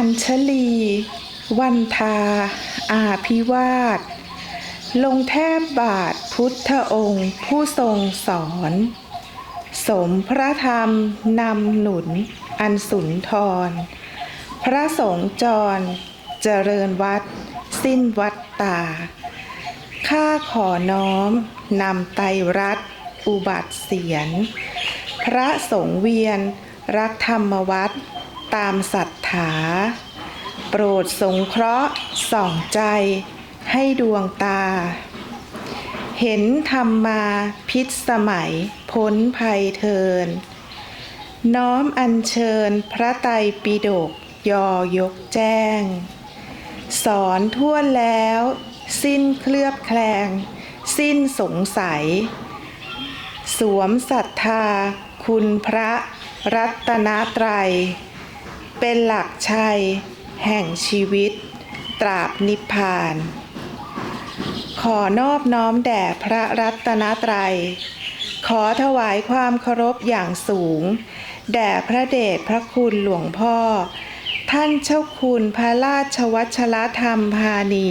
อัญชลี วันทา อาภิวาทลงแทบบาทพุทธองค์ ผู้ทรงสอน สมพระธรรมนำหนุน อันสุนทร พระสงฆ์จร เจริญวัด สิ้นวัดตา ข้าขอน้อมนำไตรัตอุบัติเสียน พระสงฆ์เวียน รักธรรมวัดตามศรัท ธาโปรดสงเคราะห์ส่องใจให้ดวงตา เห็นธรรมมาพิษสมัยพ้นภัยเทิน น้อมอัญเชิญพระไตรปิฎกยอยกแจ้ง สอนทั่วแล้ว สิ้นเคลือบแคลง สิ้นสงสัย สวมศรัทธาคุณพระรัตนตรัย เป็นหลักชัย แห่งชีวิต ตราบนิพพาน ขอนอบน้อมแด่พระรัตนตรัย ขอถวายความเคารพอย่างสูง แด่พระเดชพระคุณหลวงพ่อ ท่านเจ้าคุณพระราชวัชรธรรมพานี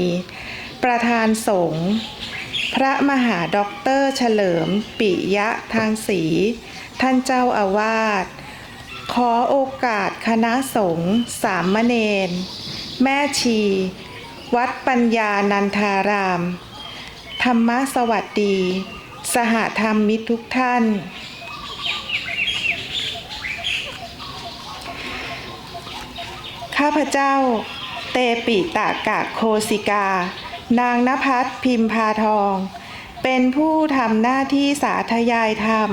ประธานสงฆ์พระมหาด็อกเตอร์เฉลิม ปิยะทางศรีท่านเจ้าอาวาส ขอโอกาสคณะสงฆ์สามเณรแม่ชี วัดปัญญานันทาราม ธรรมสวัสดี สหธรรมมิตรทุกท่าน ข้าพเจ้า เตปิตากะโคสิกา นางนภัสพิมพาทอง เป็นผู้ทำหน้าที่สาธยายธรรม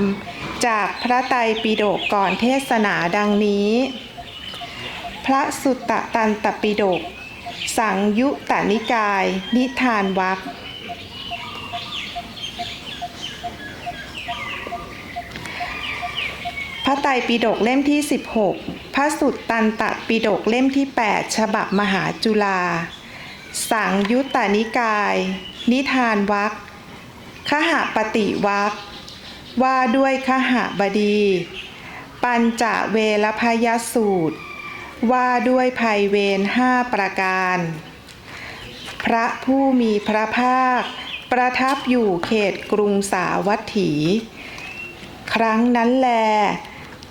จากพระไตรปิฎกก่อนเทศนาดังนี้ พระสุตตะตันตปิฎกสังยุตตนิกาย นิทานวักพระไตรปิฎกเล่มที่ 16 พระสุตตันตปิฎกเล่มที่ 8 ฉบับมหาจุฬาสังยุตตนิกาย นิทานวักขหปฏิวัก ว่าด้วยขหบดี ปัญจเวรพยสูตร ว่าด้วยภัยเวรห้าประการ พระผู้มีพระภาค ประทับอยู่เขตกรุงสาวัตถี ครั้งนั้นแล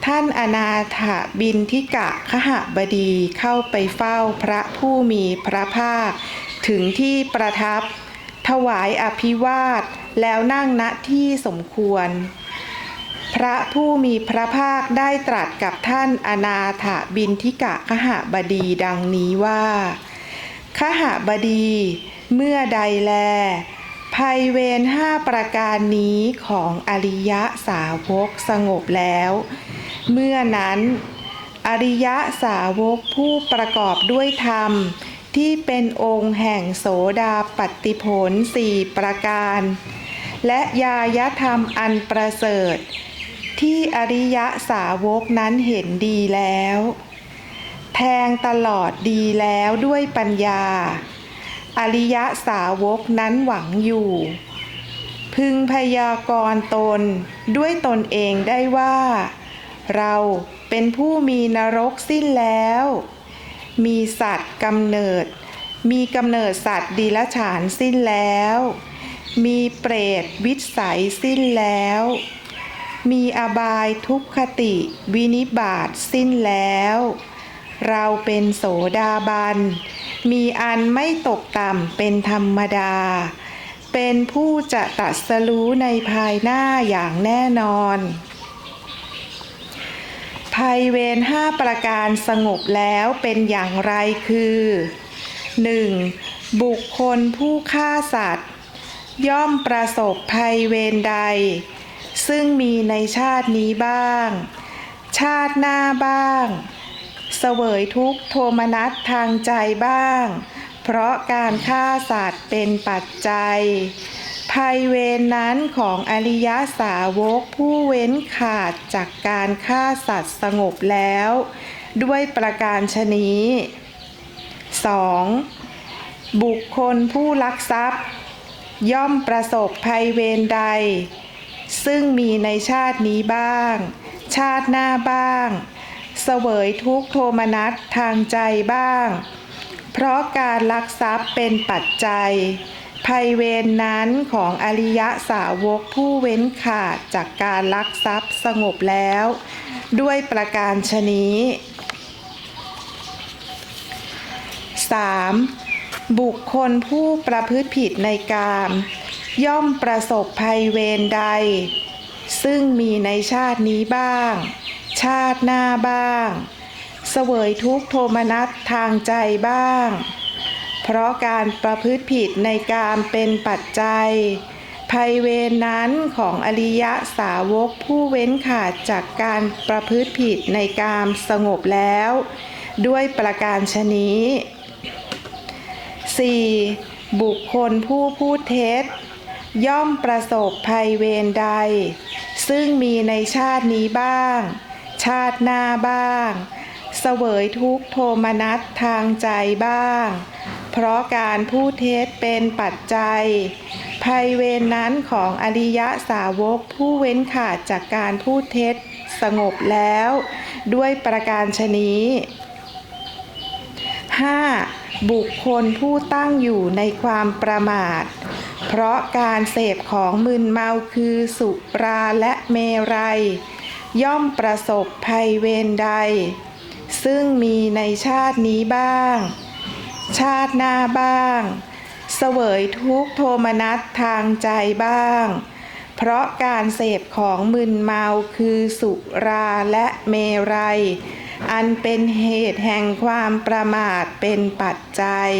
ท่านอนาถบินทิกะขหบดีเข้าไปเฝ้าพระผู้มีพระภาค ถึงที่ประทับ ถวายอภิวาทแล้วนั่งณที่สมควร พระผู้มีพระภาคได้ตรัสกับท่านอนาถบินทิกะขหบดีดังนี้ว่าขหบดีเมื่อใดแล ภัยเวรห้าประการนี้ของอริยสาวกสงบแล้ว เมื่อนั้น อริยสาวกผู้ประกอบด้วยธรรม ที่เป็นองค์แห่งโสดาปัตติผลสี่ประการ และยายธรรมอันประเสริฐ ที่อริยะสาวกนั้นเห็นดีแล้ว แทงตลอดดีแล้วด้วยปัญญา อริยะสาวกนั้นหวังอยู่ พึงพยากรณ์ตนด้วยตนเองได้ว่า เราเป็นผู้มีนรกสิ้นแล้ว มีสัตว์กำเนิด มีกำเนิดสัตว์ดีละฉานสิ้นแล้ว มีเปรตวิสัยสิ้นแล้ว มีอบายทุกขติวินิบาตสิ้นแล้ว เราเป็นโสดาบัน มีอันไม่ตกต่ำเป็นธรรมดา เป็นผู้จะตัดสรู้ในภายหน้าอย่างแน่นอน ภัยเวรห้าประการสงบแล้วเป็นอย่างไรคือ 1. บุคคลผู้ฆ่าสัตว์ ย่อมประสบภัยเวรใด ซึ่งมีในชาตินี้บ้าง ชาติหน้าบ้าง เสวยทุกโทมนัสทางใจบ้าง เพราะการฆ่าสัตว์เป็นปัจจัย ภัยเวรนั้นของอริยสาวกผู้เว้นขาดจากการฆ่าสัตว์สงบแล้ว ด้วยประการชนี้ 2. บุคคลผู้ลักทรัพย์ ย่อมประสบภัยเวรใด ซึ่งมีในชาตินี้บ้าง ชาติหน้าบ้าง เสวยทุกโทมนัสทางใจบ้าง เพราะการลักทรัพย์เป็นปัจจัย ภัยเวรนนั้นของอริยะสาวกผู้เว้นขาดจากการลักทรัพย์สงบแล้ว ด้วยประการชนี้ 3. บุคคลผู้ประพฤติผิดในกาม ย่อมประสบภัยเวรใด ซึ่งมีในชาตินี้บ้าง ชาติหน้าบ้าง เสวยทุกโทมนัสทางใจบ้าง เพราะการประพฤติผิดในกามเป็นปัจจัย ภัยเวรนั้นของอริยะสาวกผู้เว้นขาดจากการประพฤติผิดในกามสงบแล้ว ด้วยประการชนี้ 4. บุคคลผู้พูดเท็จ ย่อมประสบภัยเวรใด ซึ่งมีในชาตินี้บ้าง ชาติหน้าบ้าง เสวยทุกโทมนัสทางใจบ้าง เพราะการพูดเท็จเป็นปัจจัย ภัยเวรนั้นของอริยะสาวกผู้เว้นขาดจากการพูดเท็จสงบแล้ว ด้วยประการชนี้ 5. บุคคลผู้ตั้งอยู่ในความประมาท เพราะการเสพของมึนเมาคือสุราและเมรัย ย่อมประสบภัยเวรใด ซึ่งมีในชาตินี้บ้าง ชาติหน้าบ้าง เสวยทุกโทมนัสทางใจบ้าง เพราะการเสพของมึนเมาคือสุราและเมรัย อันเป็นเหตุแห่งความประมาทเป็นปัจจัย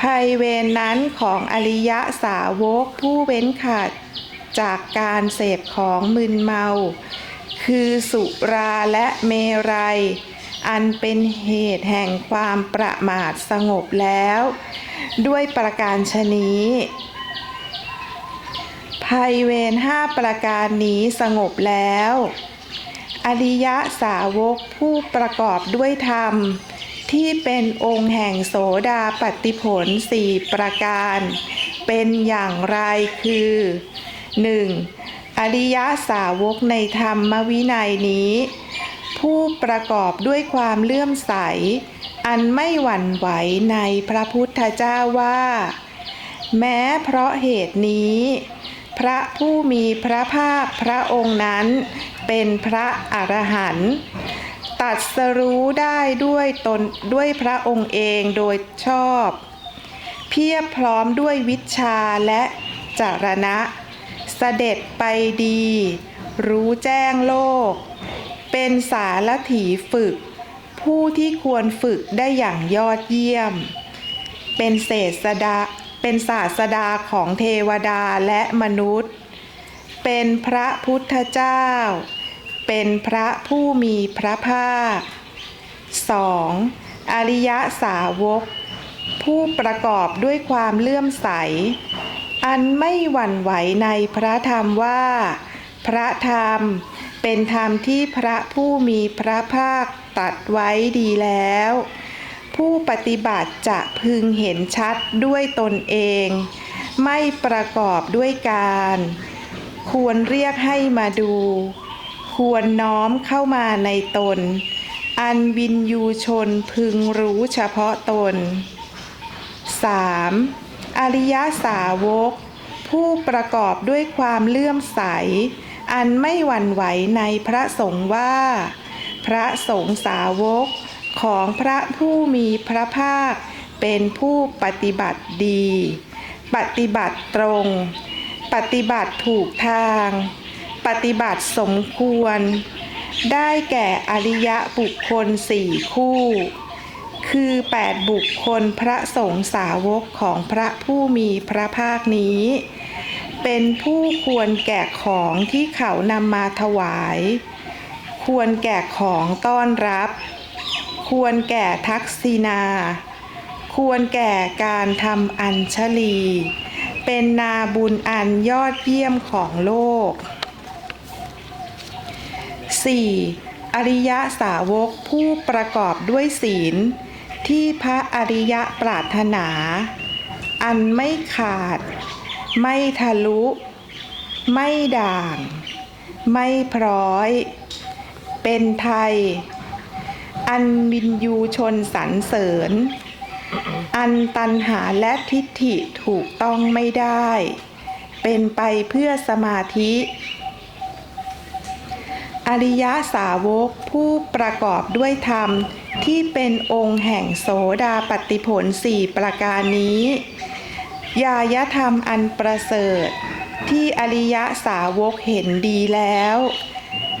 ภัยเวรนั้นของอริยะสาวกผู้เว้นขาดจากการเสพของมึนเมา คือสุราและเมรัย อันเป็นเหตุแห่งความประมาทสงบแล้ว ด้วยประการชนี้ ภัยเวรห้าประการนี้สงบแล้ว อริยะสาวกผู้ประกอบด้วยธรรม ที่เป็นองค์แห่งโสดาปฏิผลสี่ประการ เป็นอย่างไรคือ 1. อริยะสาวกในธรรมวินัยนี้ ผู้ประกอบด้วยความเลื่อมใส อันไม่หวั่นไหวในพระพุทธเจ้าว่า แม้เพราะเหตุนี้ พระผู้มีพระภาคพระองค์นั้น เป็นพระอรหันต์ตัดสรู้ได้ด้วยตนด้วยพระองค์เองโดยชอบ เพียบพร้อมด้วยวิชาและจารณะ เสด็จไปดี รู้แจ้งโลก เป็นสารถีฝึก ผู้ที่ควรฝึกได้อย่างยอดเยี่ยม เป็นเศษดาเป็นศาสดาของเทวดาและมนุษย์ เป็นพระพุทธเจ้า เป็นพระผู้มีพระภาค 2. อริยสาวก ผู้ประกอบด้วยความเลื่อมใส อันไม่หวั่นไหวในพระธรรมว่า พระธรรม เป็นธรรมที่พระผู้มีพระภาคตัดไว้ดีแล้ว ผู้ปฏิบัติจะพึงเห็นชัดด้วยตนเอง ไม่ประกอบด้วยการ ควรเรียกให้มาดู ควรน้อมเข้ามาในตน อันวินยูชนพึงรู้เฉพาะตน 3. อริยสาวก ผู้ประกอบด้วยความเลื่อมใส อันไม่หวั่นไหวในพระสงฆ์ว่า พระสงฆ์สาวกของพระผู้มีพระภาค เป็นผู้ปฏิบัติดี ปฏิบัติตรง ปฏิบัติถูกทาง ปฏิบัติสมควร ได้แก่อริยะบุคคลสี่คู่ คือ 8 บุคคลพระสงฆ์สาวกของพระผู้มีพระภาคนี้ เป็นผู้ควรแก่ของที่เขานำมาถวาย ควรแก่ของต้อนรับ ควรแก่ทักษินาควรแก่การทำอัญชลี เป็นนาบุญอันยอดเยี่ยมของโลก 4. อริยสาวกผู้ประกอบด้วยศีล ที่พระอริยะปรารถนา อันไม่ขาด ไม่ทะลุ ไม่ด่าง ไม่พร้อย เป็นไทย อันวินยูชนสรรเสริญ อันตันหาและทิฏฐิถูกต้องไม่ได้ เป็นไปเพื่อสมาธิอริยสาวกผู้ประกอบด้วยธรรมที่เป็นองค์แห่งโสดาปฏิผลสี่ประการนี้ ยายธรรมอันประเสริฐ ที่อริยะสาวกเห็นดีแล้ว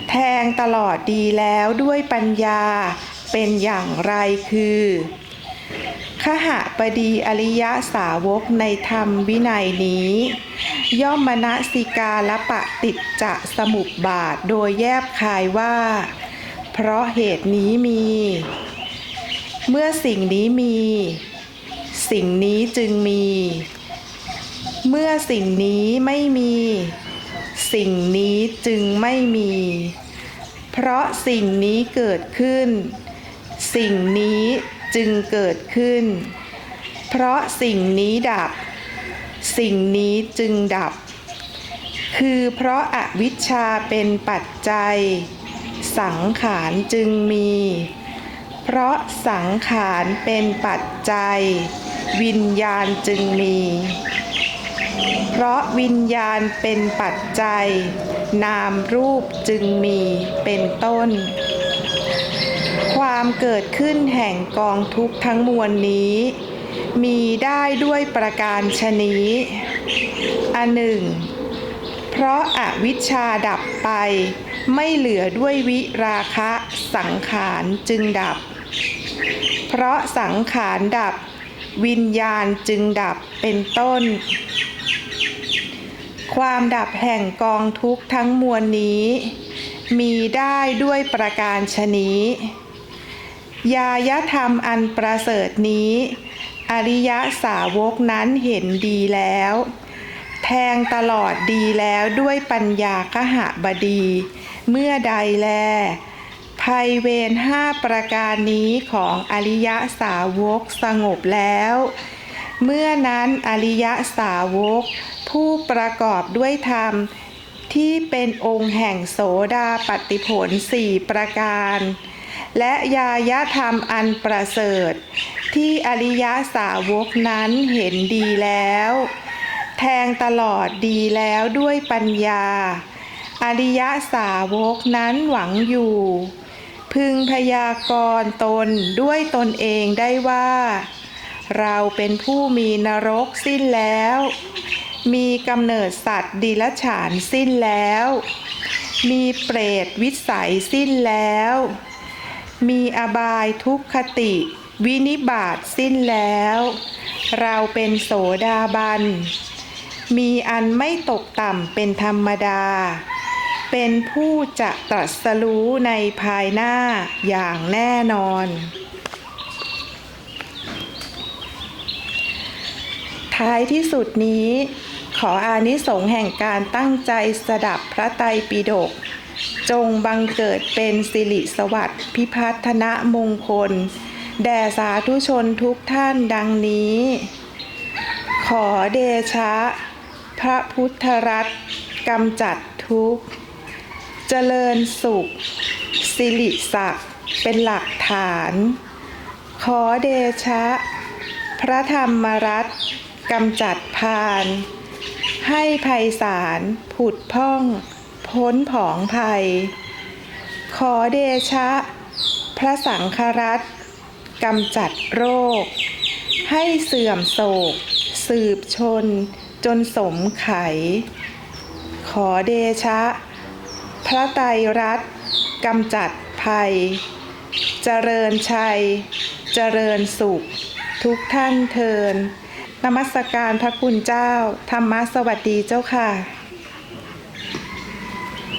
แทงตลอดดีแล้วด้วยปัญญาเป็นอย่างไรคือขหบดีอริยะสาวกในธรรมวินัยนี้ ย่อมมณสิกาละปะติดจะสมุบบาทโดยแยบคายว่า เพราะเหตุนี้มี เมื่อสิ่งนี้มี สิ่งนี้จึงมี เมื่อสิ่งนี้ไม่มี สิ่งนี้จึงไม่มี เพราะสิ่งนี้เกิดขึ้น สิ่งนี้จึงเกิดขึ้น เพราะสิ่งนี้ดับ สิ่งนี้จึงดับ คือเพราะอาวิชชาเป็นปัจจัย สังขารจึงมี เพราะสังขารเป็นปัจจัย วิญญาณจึงมี เพราะวิญญาณเป็นปัจจัย นามรูปจึงมีเป็นต้น ความเกิดขึ้นแห่งกองทุกทั้งมวลนี้ มีได้ด้วยประการชนี้ อันหนึ่ง เพราะอาวิชชาดับไป ไม่เหลือด้วยวิราคะสังขารจึงดับ เพราะสังขารดับ วิญญาณจึงดับเป็นต้น ความดับแห่งกองทุกข์ทั้งมวลนี้ มีได้ด้วยประการชนี้ ยายธรรมอันประเสริฐนี้ อริยสาวกนั้นเห็นดีแล้ว แทงตลอดดีแล้วด้วยปัญญากหบดี เมื่อใดแล ภัยเวรห้าประการนี้ของอริยสาวกสงบแล้ว เมื่อนั้นอริยสาวก ผู้ประกอบด้วยธรรม ที่เป็นองค์แห่งโสดาปฏิผลสี่ประการ และยายธรรมอันประเสริฐ ที่อริยสาวกนั้นเห็นดีแล้ว แทงตลอดดีแล้วด้วยปัญญา อริยสาวกนั้นหวังอยู่ พึงพยากรณ์ตนด้วยตนเองได้ว่า เราเป็นผู้มีนรกสิ้นแล้ว มีกำเนิดสัตว์ดิลฉานสิ้นแล้ว มีเปรตวิสัยสิ้นแล้ว มีอบายทุกขติ วินิบาตสิ้นแล้ว เราเป็นโสดาบัน มีอันไม่ตกต่ำเป็นธรรมดา เป็นผู้จะตรัสรู้ในภายหน้าอย่างแน่นอน ท้ายที่สุดนี้ ขออานิสงส์แห่งการตั้งใจสดับพระไตรปิฎกจงบังเกิดเป็นสิริสวัสดิ์พิพัฒนมงคล แด่สาธุชนทุกท่านดังนี้ ขอเดชะ พระพุทธรัตน์กำจัดทุกข์ เจริญสุข สิริศักดิ์เป็นหลักฐาน ขอเดชะ พระธรรมรัตน์ กำจัดพาน ให้ภัยสารผุดพ่อง พ้นผองภัย ขอเดชะ พระสังฆรัตกำจัดโรค ให้เสื่อมโศก สืบชน จนสมไข ขอเดชะ พระไตรรัตกำจัดภัย เจริญชัย เจริญสุข ทุกท่านเทิน นมัสการพระคุณเจ้า ธรรมะสวัสดีเจ้าค่ะ